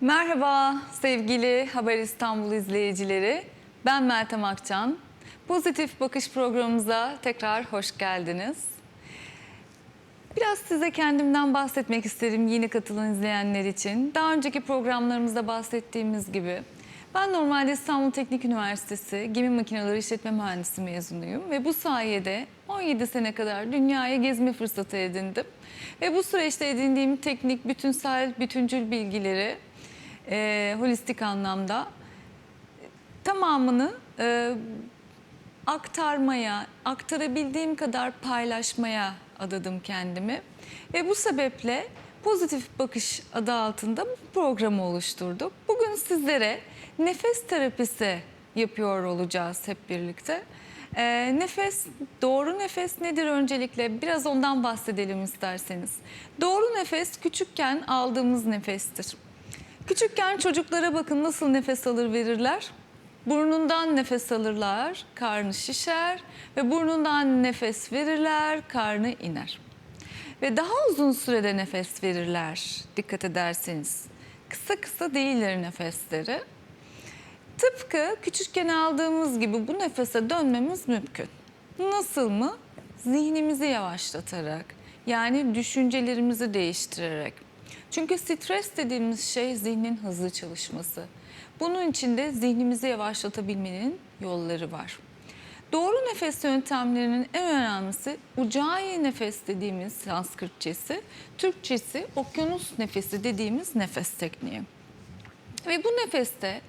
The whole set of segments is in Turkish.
Merhaba sevgili Haber İstanbul izleyicileri. Ben Meltem Akçan. Pozitif Bakış programımıza tekrar hoş geldiniz. Biraz size kendimden bahsetmek isterim yeni katılan izleyenler için. Daha önceki programlarımızda bahsettiğimiz gibi ben normalde İstanbul Teknik Üniversitesi Gemi Makineleri İşletme Mühendisi mezunuyum ve bu sayede 17 sene kadar dünyaya gezme fırsatı edindim. Ve bu süreçte edindiğim teknik, bütünsel, bütüncül bilgileri e, holistik anlamda tamamını e, aktarmaya, aktarabildiğim kadar paylaşmaya adadım kendimi. Ve bu sebeple Pozitif Bakış adı altında bu programı oluşturduk. Bugün sizlere nefes terapisi yapıyor olacağız hep birlikte. Ee, nefes, doğru nefes nedir öncelikle? Biraz ondan bahsedelim isterseniz. Doğru nefes küçükken aldığımız nefestir. Küçükken çocuklara bakın nasıl nefes alır verirler. Burnundan nefes alırlar, karnı şişer ve burnundan nefes verirler, karnı iner. Ve daha uzun sürede nefes verirler dikkat ederseniz. Kısa kısa değildir nefesleri. Tıpkı küçükken aldığımız gibi bu nefese dönmemiz mümkün. Nasıl mı? Zihnimizi yavaşlatarak, yani düşüncelerimizi değiştirerek. Çünkü stres dediğimiz şey zihnin hızlı çalışması. Bunun için de zihnimizi yavaşlatabilmenin yolları var. Doğru nefes yöntemlerinin en önemlisi Ujjayi nefes dediğimiz Sanskritçesi, Türkçesi okyanus nefesi dediğimiz nefes tekniği. Ve bu nefeste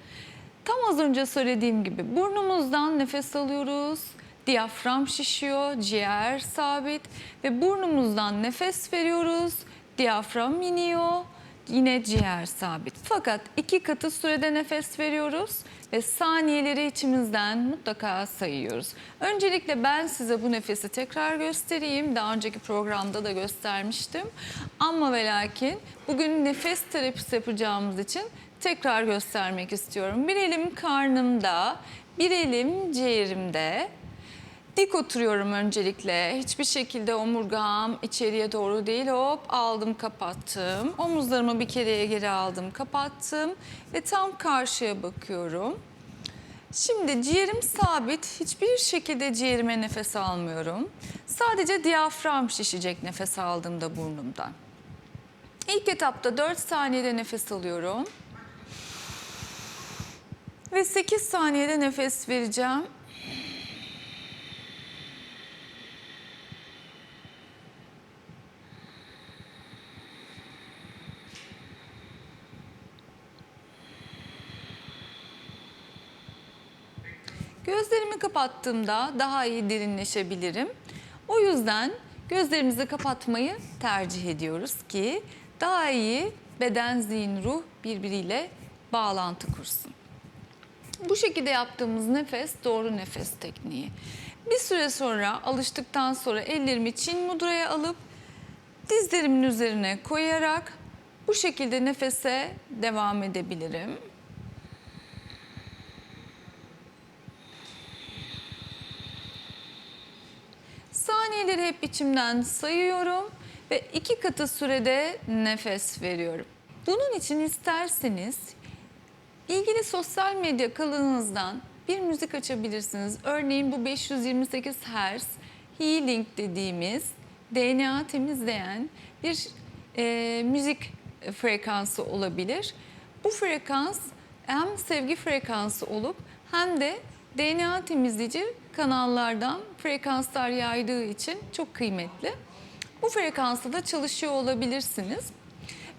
tam az önce söylediğim gibi burnumuzdan nefes alıyoruz, diyafram şişiyor, ciğer sabit ve burnumuzdan nefes veriyoruz, diyafram iniyor, yine ciğer sabit. Fakat iki katı sürede nefes veriyoruz ve saniyeleri içimizden mutlaka sayıyoruz. Öncelikle ben size bu nefesi tekrar göstereyim. Daha önceki programda da göstermiştim. Ama ve lakin bugün nefes terapisi yapacağımız için tekrar göstermek istiyorum. Bir elim karnımda, bir elim ciğerimde. Dik oturuyorum öncelikle. Hiçbir şekilde omurgam içeriye doğru değil. Hop aldım kapattım. Omuzlarımı bir kereye geri aldım kapattım. Ve tam karşıya bakıyorum. Şimdi ciğerim sabit. Hiçbir şekilde ciğerime nefes almıyorum. Sadece diyafram şişecek nefes aldığımda burnumdan. İlk etapta 4 saniyede nefes alıyorum. Ve 8 saniyede nefes vereceğim. Kapattığımda daha iyi derinleşebilirim. O yüzden gözlerimizi kapatmayı tercih ediyoruz ki daha iyi beden, zihin, ruh birbiriyle bağlantı kursun. Bu şekilde yaptığımız nefes doğru nefes tekniği. Bir süre sonra alıştıktan sonra ellerimi Çin mudraya alıp dizlerimin üzerine koyarak bu şekilde nefese devam edebilirim. Saniyeleri hep içimden sayıyorum ve iki katı sürede nefes veriyorum. Bunun için isterseniz ilgili sosyal medya kanalınızdan bir müzik açabilirsiniz. Örneğin bu 528 Hz Healing dediğimiz DNA temizleyen bir e, müzik frekansı olabilir. Bu frekans hem sevgi frekansı olup hem de DNA temizleyici kanallardan frekanslar yaydığı için çok kıymetli. Bu frekansta da çalışıyor olabilirsiniz.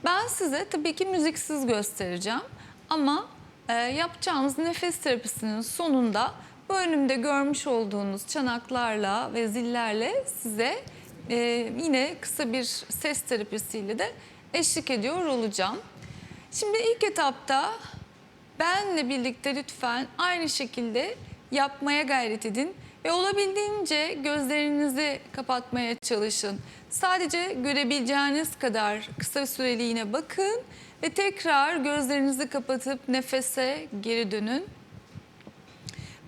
Ben size tabii ki müziksiz göstereceğim ama e, yapacağımız nefes terapisinin sonunda bu önümde görmüş olduğunuz çanaklarla ve zillerle size e, yine kısa bir ses terapisiyle de eşlik ediyor olacağım. Şimdi ilk etapta benle birlikte lütfen aynı şekilde yapmaya gayret edin ve olabildiğince gözlerinizi kapatmaya çalışın. Sadece görebileceğiniz kadar kısa süreliğine bakın ve tekrar gözlerinizi kapatıp nefese geri dönün.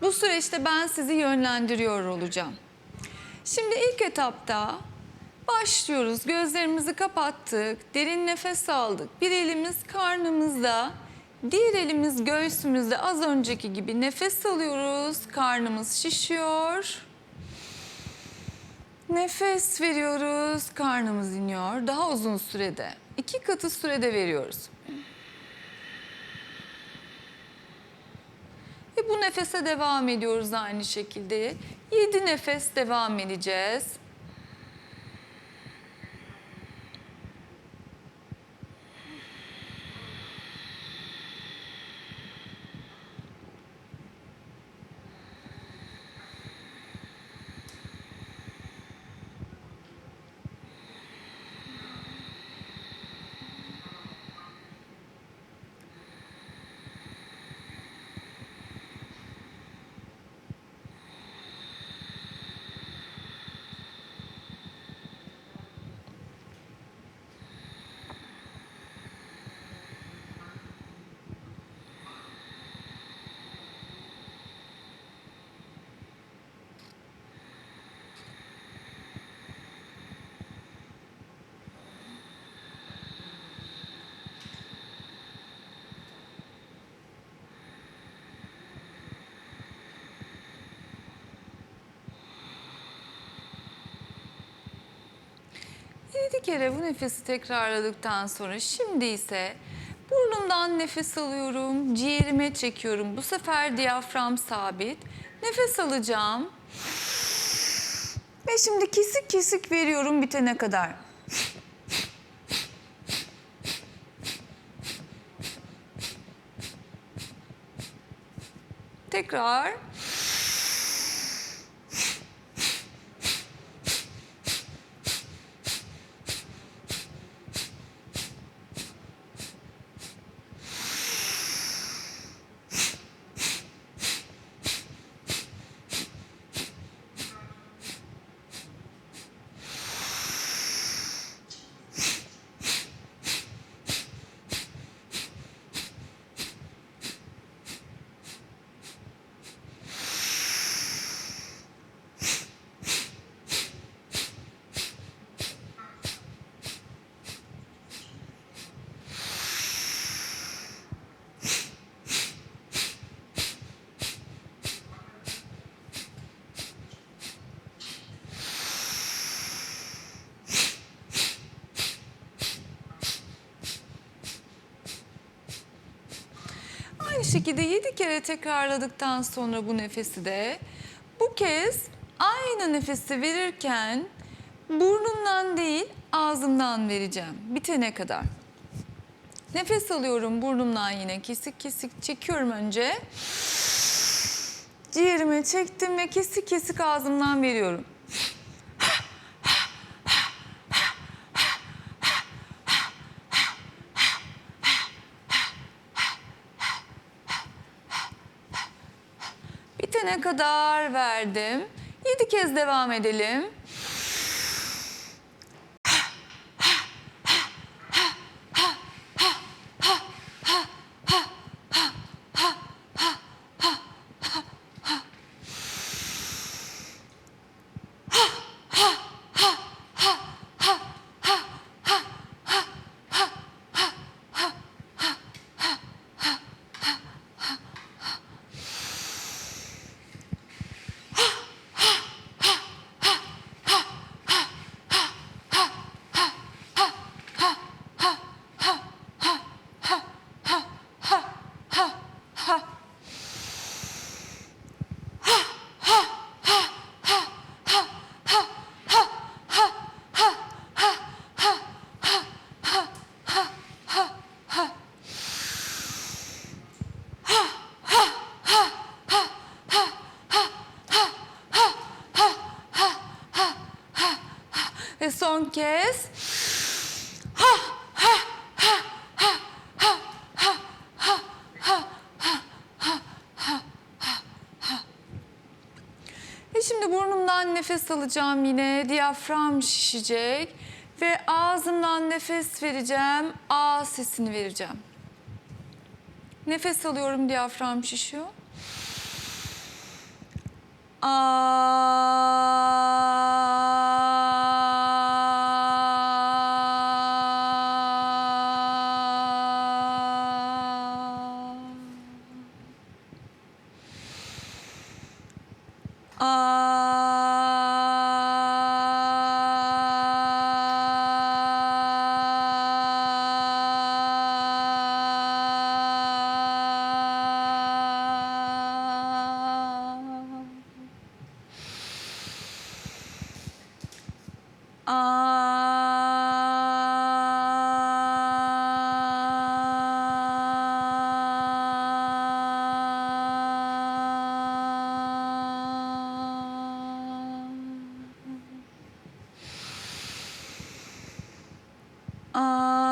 Bu süreçte ben sizi yönlendiriyor olacağım. Şimdi ilk etapta Başlıyoruz. Gözlerimizi kapattık. Derin nefes aldık. Bir elimiz karnımızda. Diğer elimiz göğsümüzde az önceki gibi nefes alıyoruz. Karnımız şişiyor. Nefes veriyoruz. Karnımız iniyor. Daha uzun sürede. iki katı sürede veriyoruz. Ve bu nefese devam ediyoruz aynı şekilde. 7 nefes devam edeceğiz. Yedi kere bu nefesi tekrarladıktan sonra şimdi ise burnumdan nefes alıyorum, ciğerime çekiyorum. Bu sefer diyafram sabit. Nefes alacağım. Ve şimdi kesik kesik veriyorum bitene kadar. Tekrar. Şekilde 7 kere tekrarladıktan sonra bu nefesi de bu kez aynı nefesi verirken burnumdan değil ağzımdan vereceğim bitene kadar. Nefes alıyorum burnumdan yine kesik kesik çekiyorum önce. Ciğerime çektim ve kesik kesik ağzımdan veriyorum. Bitene kadar verdim. Yedi kez devam edelim. Son kez. Ve şimdi burnumdan nefes alacağım yine. Diyafram şişecek. Ve ağzımdan nefes vereceğim. A sesini vereceğim. Nefes alıyorum diyafram şişiyor. Aa. 嗯、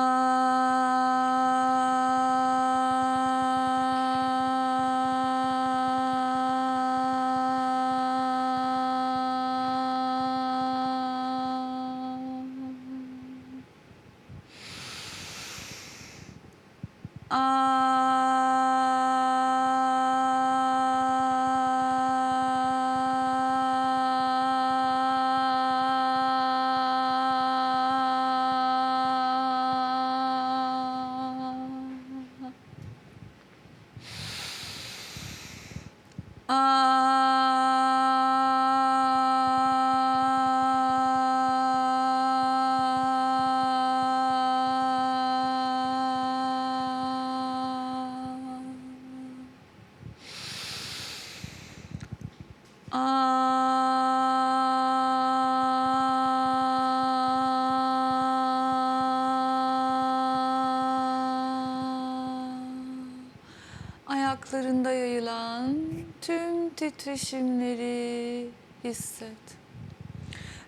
Ayaklarında yayılan tüm titreşimleri hisset.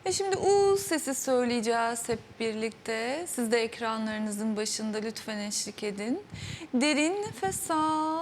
Ve şimdi U sesi söyleyeceğiz hep birlikte. Siz de ekranlarınızın başında lütfen eşlik edin. Derin nefes al.